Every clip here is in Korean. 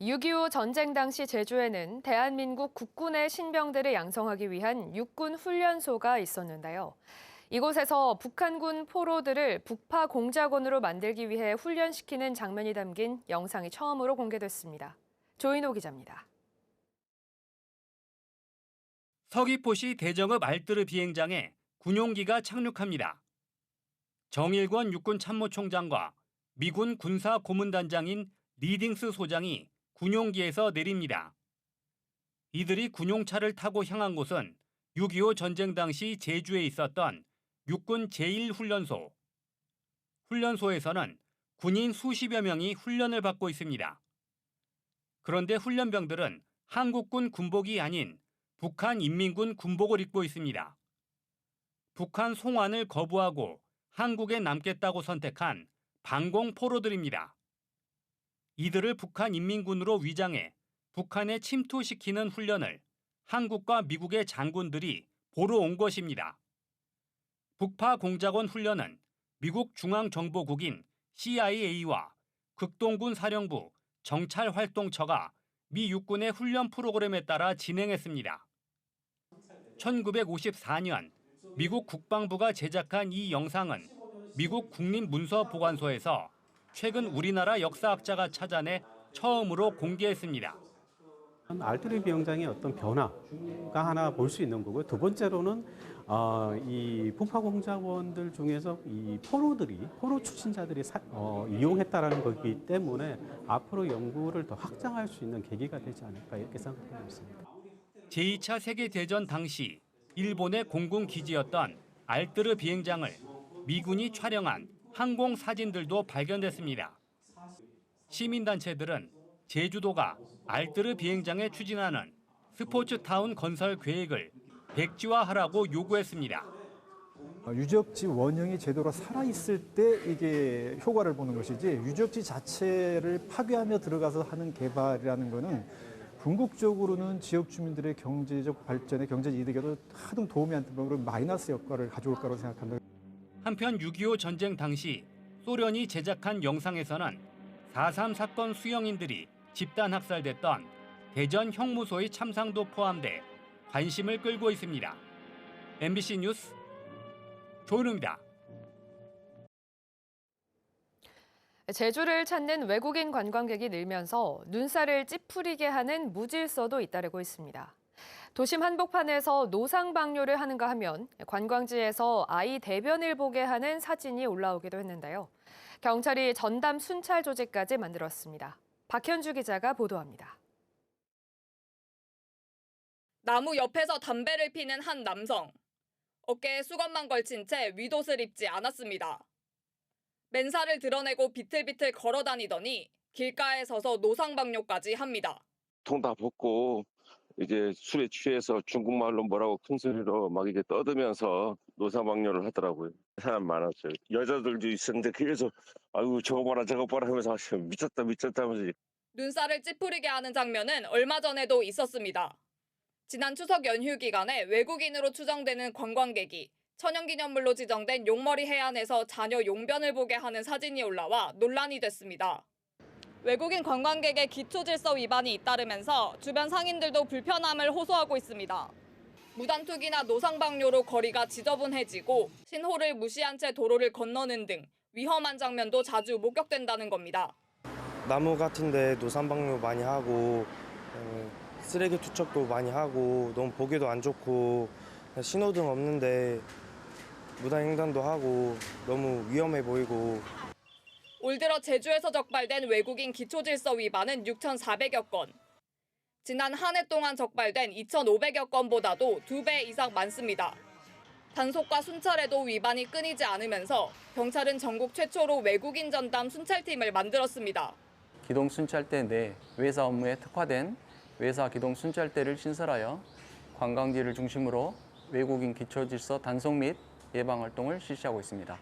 6.25 전쟁 당시 제주에는 대한민국 국군의 신병들을 양성하기 위한 육군 훈련소가 있었는데요. 이곳에서 북한군 포로들을 북파 공작원으로 만들기 위해 훈련시키는 장면이 담긴 영상이 처음으로 공개됐습니다. 조인호 기자입니다. 서귀포시 대정읍 알뜨르 비행장에 군용기가 착륙합니다. 정일권 육군 참모총장과 미군 군사 고문단장인 리딩스 소장이 군용기에서 내립니다. 이들이 군용차를 타고 향한 곳은 6.25 전쟁 당시 제주에 있었던 육군 제1훈련소. 훈련소에서는 군인 수십여 명이 훈련을 받고 있습니다. 그런데 훈련병들은 한국군 군복이 아닌 북한 인민군 군복을 입고 있습니다. 북한 송환을 거부하고 한국에 남겠다고 선택한 반공 포로들입니다. 이들을 북한 인민군으로 위장해 북한에 침투시키는 훈련을 한국과 미국의 장군들이 보러 온 것입니다. 북파 공작원 훈련은 미국 중앙정보국인 CIA와 극동군 사령부 정찰활동처가 미 육군의 훈련 프로그램에 따라 진행했습니다. 1954년 미국 국방부가 제작한 이 영상은 미국 국립문서보관소에서 최근 우리나라 역사학자가 찾아내 처음으로 공개했습니다. 알트리 비영장의 어떤 변화가 하나 볼 수 있는 거고요. 두 번째로는 어, 이 북파 공작원들 중에서 이 포로들이 포로 출신자들이 사- 어, 이용했다라는 거기 때문에 앞으로 연구를 더 확장할 수 있는 계기가 되지 않을까 이렇게 생각하고 있습니다. 제2차 세계대전 당시 일본의 공군 기지였던 알뜨르 비행장을 미군이 촬영한 항공 사진들도 발견됐습니다. 시민단체들은 제주도가 알뜨르 비행장에 추진하는 스포츠타운 건설 계획을 백지화하라고 요구했습니다. 어, 유적지 원형이 제대로 살아있을 때 이게 효과를 보는 것이지 유적지 자체를 파괴하며 들어가서 하는 개발이라는 거는 궁극적으로는 지역 주민들의 경제적 발전에 경제 이득에도 하등 도움이 안 되고 마이너스 효과를 가져올 거라고 생각합니다. 한편 6.25 전쟁 당시 소련이 제작한 영상에서는 4.3 사건 수영인들이 집단 학살됐던 대전 형무소의 참상도 포함돼 관심을 끌고 있습니다. MBC 뉴스 조은우입니다. 제주를 찾는 외국인 관광객이 늘면서 눈살을 찌푸리게 하는 무질서도 잇따르고 있습니다. 도심 한복판에서 노상방뇨를 하는가 하면 관광지에서 아이 대변을 보게 하는 사진이 올라오기도 했는데요. 경찰이 전담 순찰 조직까지 만들었습니다. 박현주 기자가 보도합니다. 나무 옆에서 담배를 피는 한 남성. 어깨에 수건만 걸친 채 윗옷을 입지 않았습니다. 맨살을 드러내고 비틀비틀 걸어 다니더니 길가에 서서 노상방뇨까지 합니다. 통 다 벗고 이제 술에 취해서 중국말로 뭐라고 큰 소리로 막 이제 떠들면서 노사방뇨를 하더라고요. 사람 많았어요. 여자들도 있었는데 그래서 아이고 저거 봐라 저거 봐라 하면서 미쳤다 미쳤다 하면서 눈살을 찌푸리게 하는 장면은 얼마 전에도 있었습니다. 지난 추석 연휴 기간에 외국인으로 추정되는 관광객이 천연기념물로 지정된 용머리 해안에서 자녀 용변을 보게 하는 사진이 올라와 논란이 됐습니다. 외국인 관광객의 기초질서 위반이 잇따르면서 주변 상인들도 불편함을 호소하고 있습니다. 무단투기나 노상방뇨로 거리가 지저분해지고 신호를 무시한 채 도로를 건너는 등 위험한 장면도 자주 목격된다는 겁니다. 나무 같은데 노상방뇨 많이 하고 어, 쓰레기 투척도 많이 하고 너무 보기도 안 좋고 신호등 없는데 무단 횡단도 하고 너무 위험해 보이고 올 들어 제주에서 적발된 외국인 기초질서 위반은 6,400여 건. 지난 한 해 동안 적발된 2,500여 건보다도 두 배 이상 많습니다. 단속과 순찰에도 위반이 끊이지 않으면서 경찰은 전국 최초로 외국인 전담 순찰팀을 만들었습니다. 기동 순찰대 내 외사 업무에 특화된 외사 기동 순찰대를 신설하여 관광지를 중심으로 외국인 기초질서 단속 및 예방 활동을 실시하고 있습니다.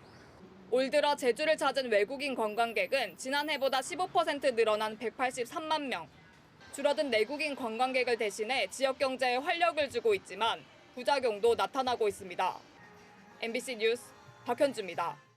올 들어 제주를 찾은 외국인 관광객은 지난해보다 15% 늘어난 183만 명. 줄어든 내국인 관광객을 대신해 지역 경제에 활력을 주고 있지만 부작용도 나타나고 있습니다. MBC 뉴스 박현주입니다.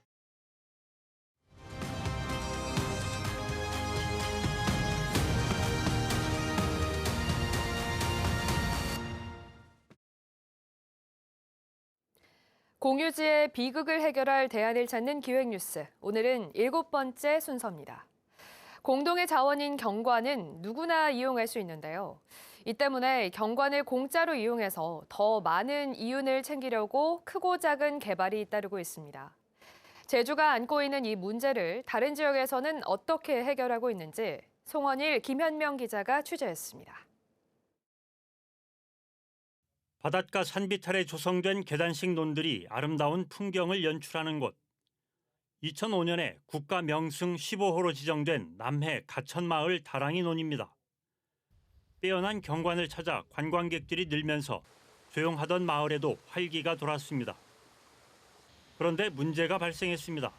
공유지의 비극을 해결할 대안을 찾는 기획뉴스. 오늘은 일곱 번째 순서입니다. 공동의 자원인 경관은 누구나 이용할 수 있는데요. 이 때문에 경관을 공짜로 이용해서 더 많은 이윤을 챙기려고 크고 작은 개발이 잇따르고 있습니다. 제주가 안고 있는 이 문제를 다른 지역에서는 어떻게 해결하고 있는지 송원일, 김현명 기자가 취재했습니다. 바닷가 산비탈에 조성된 계단식 논들이 아름다운 풍경을 연출하는 곳. 2005년에 국가 명승 15호로 지정된 남해 가천마을 다랑이 논입니다. 빼어난 경관을 찾아 관광객들이 늘면서 조용하던 마을에도 활기가 돌았습니다. 그런데 문제가 발생했습니다.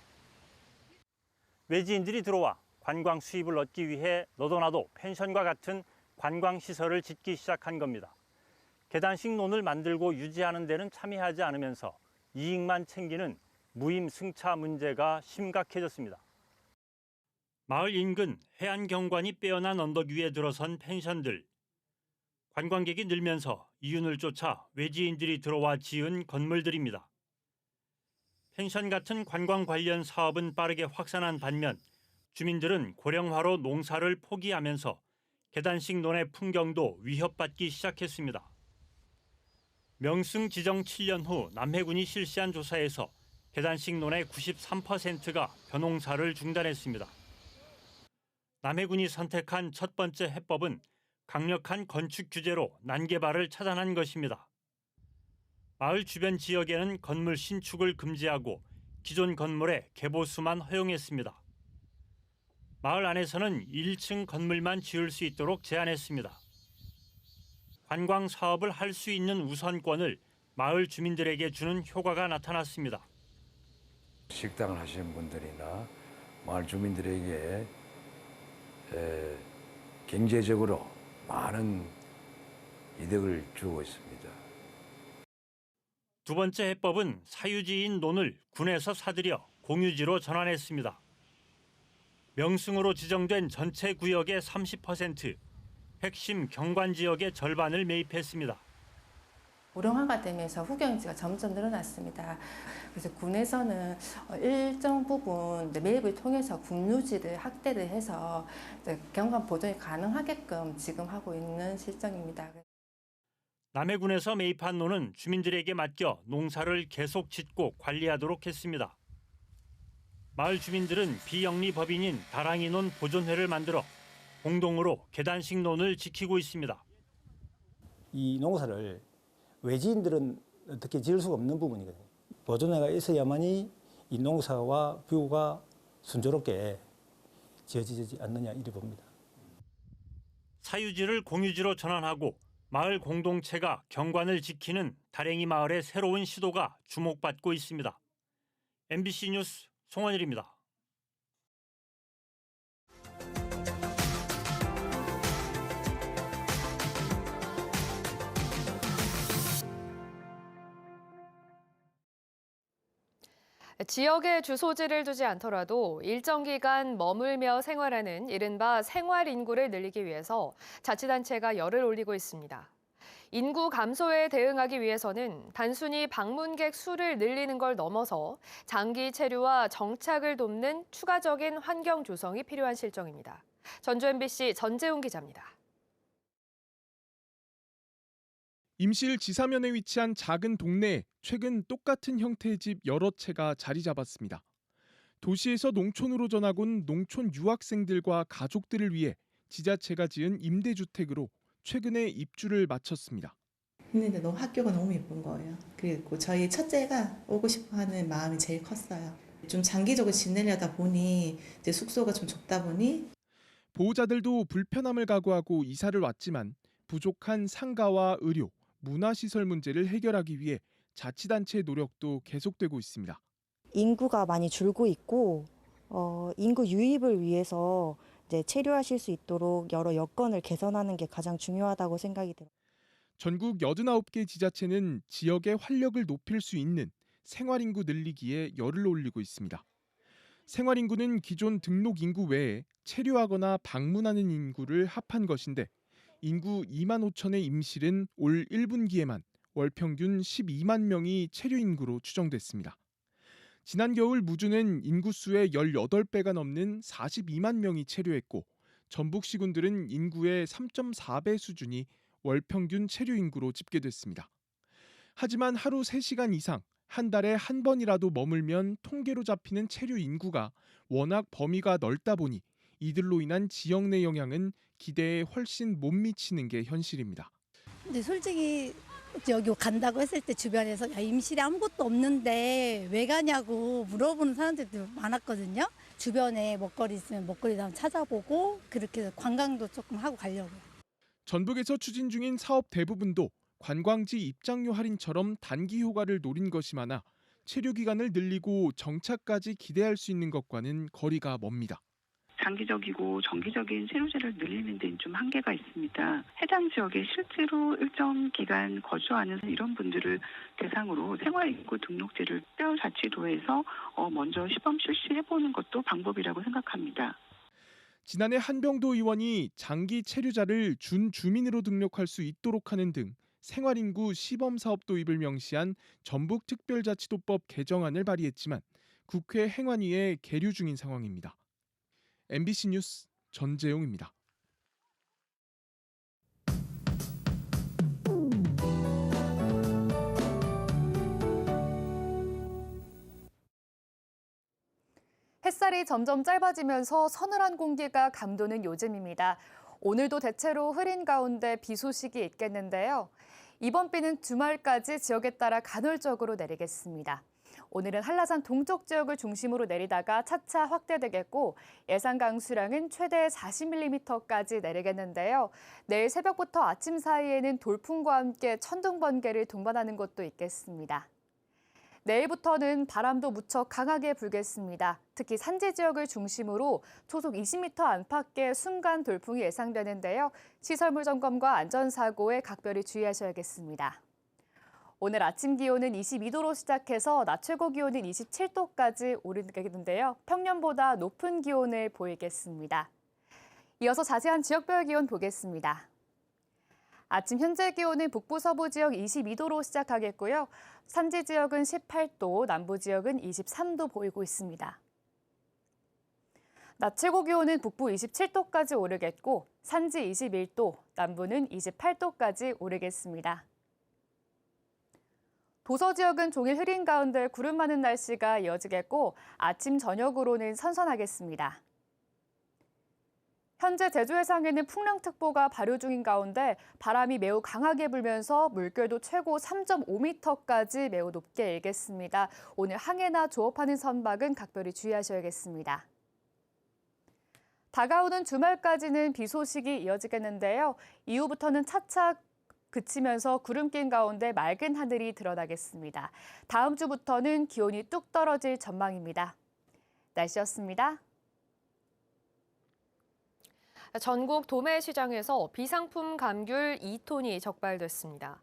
외지인들이 들어와 관광 수입을 얻기 위해 너도나도 펜션과 같은 관광 시설을 짓기 시작한 겁니다. 계단식 논을 만들고 유지하는 데는 참여하지 않으면서 이익만 챙기는 무임 승차 문제가 심각해졌습니다. 마을 인근 해안 경관이 빼어난 언덕 위에 들어선 펜션들. 관광객이 늘면서 이윤을 쫓아 외지인들이 들어와 지은 건물들입니다. 펜션 같은 관광 관련 사업은 빠르게 확산한 반면 주민들은 고령화로 농사를 포기하면서 계단식 논의 풍경도 위협받기 시작했습니다. 명승 지정 7년 후 남해군이 실시한 조사에서 계단식 논의 93%가 벼농사를 중단했습니다. 남해군이 선택한 첫 번째 해법은 강력한 건축 규제로 난개발을 차단한 것입니다. 마을 주변 지역에는 건물 신축을 금지하고 기존 건물의 개보수만 허용했습니다. 마을 안에서는 1층 건물만 지을 수 있도록 제한했습니다. 관광 사업을 할 수 있는 우선권을 마을 주민들에게 주는 효과가 나타났습니다. 식당을 하시는 분들이나 마을 주민들에게 에, 경제적으로 많은 이득을 주고 있습니다. 두 번째 해법은 사유지인 논을 군에서 사들여 공유지로 전환했습니다. 명승으로 지정된 전체 구역의 30%, 핵심 경관 지역의 절반을 매입했습니다. 고령화가 되면서 후경지가 점점 늘어났습니다. 그래서 군에서는 어, 일정 부분 매입을 통해서 국유지를 확대를 해서 경관 보존이 가능하게끔 지금 하고 있는 실정입니다. 남해군에서 매입한 논은 주민들에게 맡겨 농사를 계속 짓고 관리하도록 했습니다. 마을 주민들은 비영리 법인인 다랑이 논 보존회를 만들어 공동으로 계단식 논을 지키고 있습니다. 이 농사를 외지인들은 어떻게 지을 수가 없는 부분이거든요. 보존회가 있어야만이 이 농사와 뷰가 순조롭게 지어지지 않느냐 이리 봅니다. 사유지를 공유지로 전환하고 마을 공동체가 경관을 지키는 다랭이 마을의 새로운 시도가 주목받고 있습니다. MBC 뉴스 송원일입니다. 지역에 주소지를 두지 않더라도 일정 기간 머물며 생활하는 이른바 생활 인구를 늘리기 위해서 자치단체가 열을 올리고 있습니다. 인구 감소에 대응하기 위해서는 단순히 방문객 수를 늘리는 걸 넘어서 장기 체류와 정착을 돕는 추가적인 환경 조성이 필요한 실정입니다. 전주 MBC 전재훈 기자입니다. 임실 지사면에 위치한 작은 동네에 최근 똑같은 형태의 집 여러 채가 자리 잡았습니다. 도시에서 농촌으로 전학 온 농촌 유학생들과 가족들을 위해 지자체가 지은 임대주택으로 최근에 입주를 마쳤습니다. 근데 너무 학교가 너무 예쁜 거예요. 그리고 저희 첫째가 오고 싶어 하는 마음이 제일 컸어요. 좀 장기적으로 지내려다 보니 이제 숙소가 좀 좁다 보니 보호자들도 불편함을 각오하고 이사를 왔지만 부족한 상가와 의료, 문화시설 문제를 해결하기 위해 자치단체의 노력도 계속되고 있습니다. 인구가 많이 줄고 있고 어, 인구 유입을 위해서 이제 체류하실 수 있도록 여러 여건을 개선하는 게 가장 중요하다고 생각이 들어요. 전국 89개 지자체는 지역의 활력을 높일 수 있는 생활인구 늘리기에 열을 올리고 있습니다. 생활인구는 기존 등록 인구 외에 체류하거나 방문하는 인구를 합한 것인데 인구 2만 5천의 임실은 올 1분기에만 월 평균 12만 명이 체류 인구로 추정됐습니다. 지난 겨울 무주는 인구수의 18배가 넘는 42만 명이 체류했고 전북 시군들은 인구의 3.4배 수준이 월 평균 체류 인구로 집계됐습니다. 하지만 하루 3시간 이상 한 달에 한 번이라도 머물면 통계로 잡히는 체류 인구가 워낙 범위가 넓다 보니 이들로 인한 지역 내 영향은 기대에 훨씬 못 미치는 게 현실입니다. 근데 솔직히 여기 간다고 했을 때 주변에서 야, 임실에 아무것도 없는데 왜 가냐고 물어보는 사람들도 많았거든요. 주변에 먹거리 있으면 먹거리 한번 찾아보고 그렇게 관광도 조금 하고 가려고요. 전북에서 추진 중인 사업 대부분도 관광지 입장료 할인처럼 단기 효과를 노린 것이 많아 체류 기간을 늘리고 정착까지 기대할 수 있는 것과는 거리가 멉니다. 장기적이고 정기적인 체류제를 늘리는 데는 좀 한계가 있습니다. 해당 지역에 실제로 일정 기간 거주하는 이런 분들을 대상으로 생활인구 등록제를 특별자치도에서 어, 먼저 시범 실시해보는 것도 방법이라고 생각합니다. 지난해 한병도 의원이 장기 체류자를 준 주민으로 등록할 수 있도록 하는 등 생활인구 시범 사업 도입을 명시한 전북특별자치도법 개정안을 발의했지만 국회 행안위에 계류 중인 상황입니다. MBC 뉴스 전재용입니다. 햇살이 점점 짧아지면서 서늘한 공기가 감도는 요즘입니다. 오늘도 대체로 흐린 가운데 비 소식이 있겠는데요. 이번 비는 주말까지 지역에 따라 간헐적으로 내리겠습니다. 오늘은 한라산 동쪽 지역을 중심으로 내리다가 차차 확대되겠고 예상 강수량은 최대 40mm까지 내리겠는데요. 내일 새벽부터 아침 사이에는 돌풍과 함께 천둥 번개를 동반하는 곳도 있겠습니다. 내일부터는 바람도 무척 강하게 불겠습니다. 특히 산지 지역을 중심으로 초속 20m 안팎의 순간 돌풍이 예상되는데요. 시설물 점검과 안전사고에 각별히 주의하셔야겠습니다. 오늘 아침 기온은 22도로 시작해서 낮 최고 기온은 27도까지 오르겠는데요. 평년보다 높은 기온을 보이겠습니다. 이어서 자세한 지역별 기온 보겠습니다. 아침 현재 기온은 북부 서부 지역 22도로 시작하겠고요. 산지 지역은 18도, 남부 지역은 23도 보이고 있습니다. 낮 최고 기온은 북부 27도까지 오르겠고 산지 21도, 남부는 28도까지 오르겠습니다. 도서 지역은 종일 흐린 가운데 구름 많은 날씨가 이어지겠고 아침 저녁으로는 선선하겠습니다. 현재 제주 해상에는 풍랑특보가 발효 중인 가운데 바람이 매우 강하게 불면서 물결도 최고 3.5m까지 매우 높게 일겠습니다. 오늘 항해나 조업하는 선박은 각별히 주의하셔야겠습니다. 다가오는 주말까지는 비 소식이 이어지겠는데요. 이후부터는 차차 그치면서 구름 낀 가운데 맑은 하늘이 드러나겠습니다. 다음 주부터는 기온이 뚝 떨어질 전망입니다. 날씨였습니다. 전국 도매 시장에서 비상품 감귤 2톤이 적발됐습니다.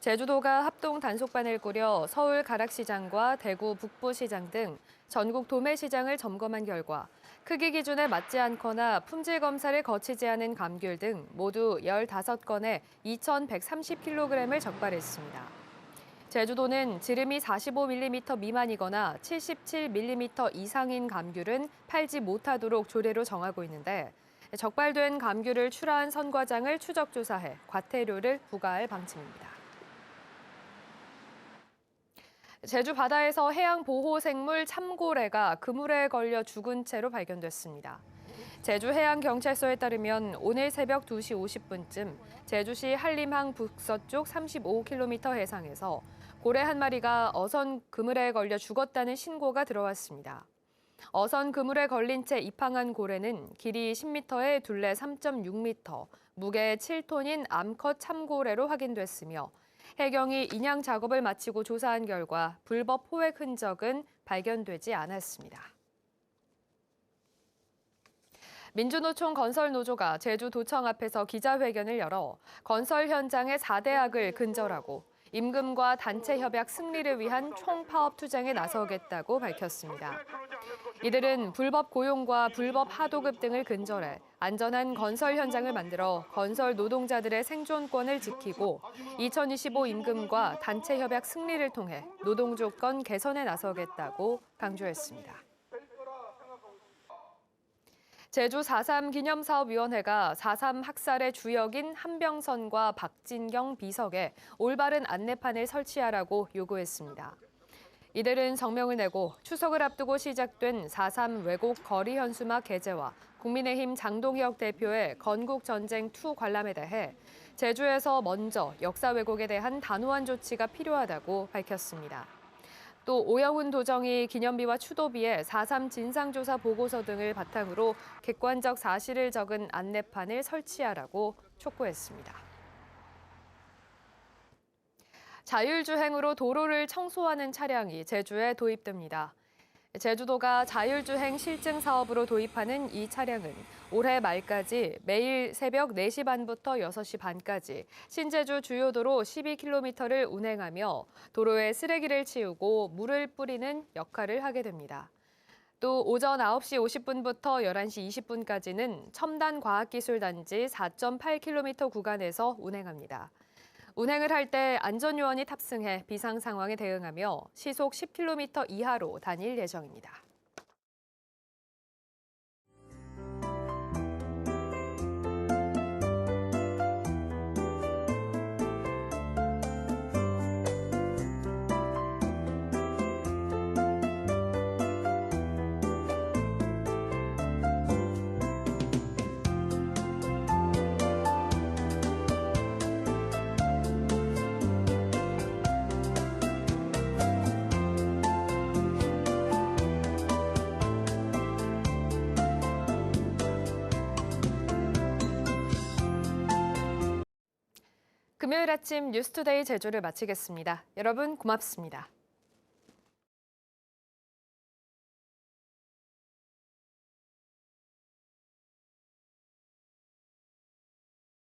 제주도가 합동 단속반을 꾸려 서울 가락시장과 대구 북부시장 등 전국 도매시장을 점검한 결과 크기 기준에 맞지 않거나 품질 검사를 거치지 않은 감귤 등 모두 15건에 2,130kg을 적발했습니다. 제주도는 지름이 45mm 미만이거나 77mm 이상인 감귤은 팔지 못하도록 조례로 정하고 있는데 적발된 감귤을 출하한 선과장을 추적 조사해 과태료를 부과할 방침입니다. 제주 바다에서 해양 보호 생물 참고래가 그물에 걸려 죽은 채로 발견됐습니다. 제주 해양경찰서에 따르면 오늘 새벽 2시 50분쯤 제주시 한림항 북서쪽 35km 해상에서 고래 한 마리가 어선 그물에 걸려 죽었다는 신고가 들어왔습니다. 어선 그물에 걸린 채 입항한 고래는 길이 10m에 둘레 3.6m, 무게 7톤인 암컷 참고래로 확인됐으며 해경이 인양 작업을 마치고 조사한 결과 불법 포획 흔적은 발견되지 않았습니다. 민주노총 건설노조가 제주도청 앞에서 기자회견을 열어 건설 현장의 4대 악을 근절하고 임금과 단체 협약 승리를 위한 총파업 투쟁에 나서겠다고 밝혔습니다. 이들은 불법 고용과 불법 하도급 등을 근절해 안전한 건설 현장을 만들어 건설 노동자들의 생존권을 지키고 2025 임금과 단체 협약 승리를 통해 노동 조건 개선에 나서겠다고 강조했습니다. 제주 4.3 기념사업위원회가 4.3 학살의 주역인 한병선과 박진경 비석에 올바른 안내판을 설치하라고 요구했습니다. 이들은 성명을 내고 추석을 앞두고 시작된 4.3 왜곡 거리 현수막 게재와 국민의힘 장동혁 대표의 건국전쟁 투 관람에 대해 제주에서 먼저 역사 왜곡에 대한 단호한 조치가 필요하다고 밝혔습니다. 또 오영훈 도정이 기념비와 추도비에 4.3 진상조사 보고서 등을 바탕으로 객관적 사실을 적은 안내판을 설치하라고 촉구했습니다. 자율주행으로 도로를 청소하는 차량이 제주에 도입됩니다. 제주도가 자율주행 실증 사업으로 도입하는 이 차량은 올해 말까지 매일 새벽 4시 반부터 6시 반까지 신제주 주요 도로 12km를 운행하며 도로에 쓰레기를 치우고 물을 뿌리는 역할을 하게 됩니다. 또 오전 9시 50분부터 11시 20분까지는 첨단 과학기술단지 4.8km 구간에서 운행합니다. 운행을 할 때 안전요원이 탑승해 비상 상황에 대응하며 시속 10km 이하로 다닐 예정입니다. 금요일 아침 뉴스투데이 제주를 마치겠습니다. 여러분 고맙습니다.